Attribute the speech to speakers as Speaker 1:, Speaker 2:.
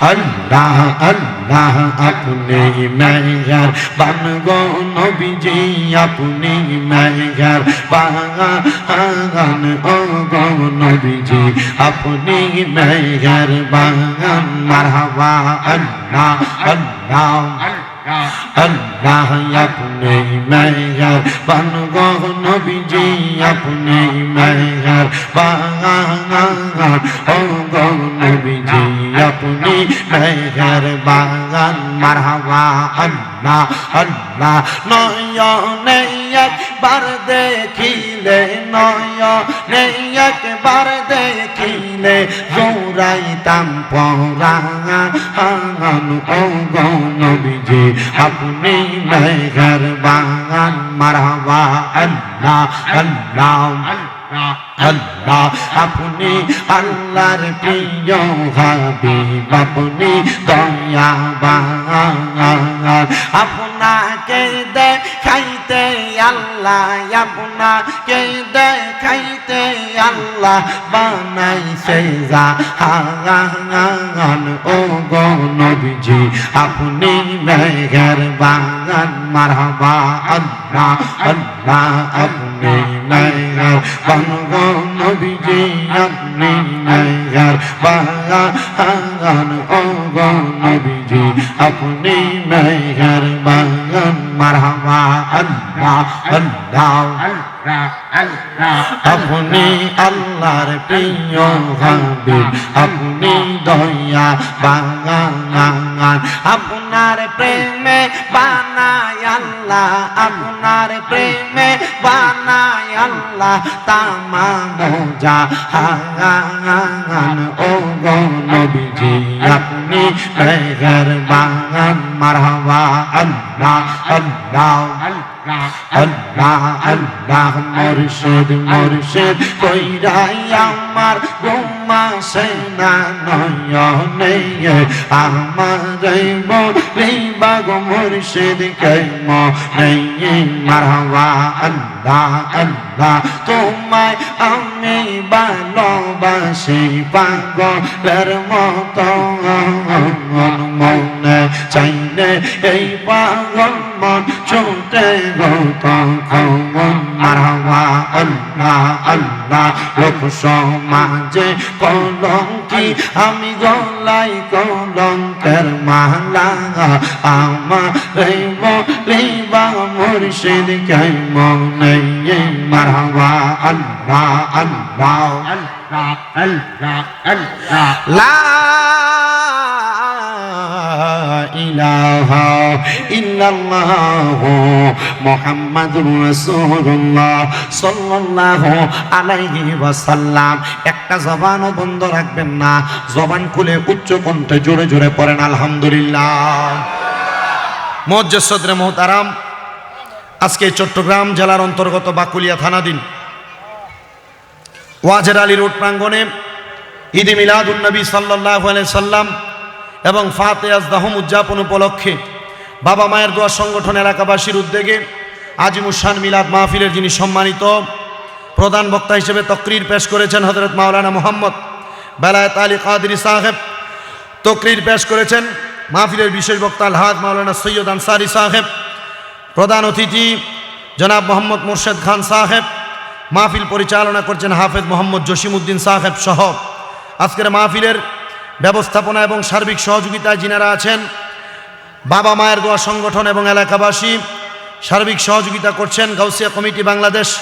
Speaker 1: আল্লাহ আল্লাহ আপনি মেঘর বান গো নবীজি আপনি মেঘর বাগান ও গো নবীজি আপনি মেঘর বাগান, মারহাবা, আল্লাহ আল্লাহ। আল্লাহ আপনি মেঘর বান গহ নবীজি আপনি মেঘর বাগান ও গহ নবীজি আপনি মেঘর বাগান মারহাবা আল্লাহ আল্লাহ নয়নে একবার দেখিলে নয়নে একবার দেখিলে জোরাইতাম গো নবীজি আপনি মেঘর বাগান মারহাবা আল্লাহ আল্লাহ আল্লাহ আপনি আল্লাহর প্রিয় হাবিব, আপনি দয়াবান। আপনাকে দেখাইতে আল্লাহ, আপনাকে দেখাইতে আল্লাহ বানাইছে জাহান। ও গো আপনি মেঘের বাগান মারহাবা আল্লাহ আল্লাহ, আপনি মেঘের বাংলা নবীজি আপনি মেঘের বাংলা ও গো নবীজি আপনি মেঘের বাগান মারহাবা, আল্লাহ আল্লাহ আপনি আল্লাহর প্রিয় হাবিব, আপনি দয়া বাগান আপনার প্রেমে বানায় আল্লাহ, আপনার প্রেমে বানায় আল্লাহ তামা মোজা হাগান ও গো নবীজি, আপনি মেঘের বাগান মারহাবা আল্লাহ আল্লাহ আল্লাহ আল্লাহ মুর্শিদ মুর্শিদ কইরাই আমার গোমা সেনা নয়নে আমার বলিবা গো মুর্শিদ কেম নেই মারহাবা আল্লাহ আল্লাহ তোমায় আমি ভালোবাসি পাগলের মতো মনে চাইলে এই পাগল মন ছুটে গৌতম মারহাবা আল্লাহ আল্লাহ লোক সমাজে কলঙ্কি, আমি গলাই কলঙ্কের মালা, আমার বলিবা মুর্শিদ আল্লাহ আল্লাহ আল্লাহ আল্লাহ আল্লাহ। একটা জবানও বন্ধ রাখবেন না। জবান খুলে উচ্চ কণ্ঠে জোরে জোরে পড়েন, আলহামদুলিল্লাহ। আজকে চট্টগ্রাম জেলার অন্তর্গত বাকুলিয়া থানাধীন ওয়াজের আলী রোড প্রাঙ্গণে ঈদ মিলাদুন্নবী সাল্লাহ সাল্লাম এবং ফাতে আজদাহম উদযাপন উপলক্ষে বাবা মায়ের দোয়া সংগঠন এলাকাবাসীর উদ্যোগে আজিমুসান মিলাদ মাহফিলের যিনি সম্মানিত প্রধান বক্তা হিসেবে তকরির পেশ করেছেন হজরত মাওলানা মোহাম্মদ বেলায়েত আলী কাদরি সাহেব, তকরির পেশ করেছেন মাহফিলের বিশেষ বক্তা আলহাদ মাওলানা সৈয়দ আনসারি সাহেব, প্রধান অতিথি জনাব মোহাম্মদ মোর্শেদ খান সাহেব, মাহফিল পরিচালনা করছেন হাফেজ মোহাম্মদ জসিমউদ্দিন সাহেব সহ। আজকের মাহফিলের ব্যবস্থাপনা এবং সার্বিক সহযোগিতায় যিনারা আছেন, বাবা মায়ের দোয়া সংগঠন এবং এলাকাবাসী, সার্বিক সহযোগিতা করছেন গাউসিয়া কমিটি বাংলাদেশ।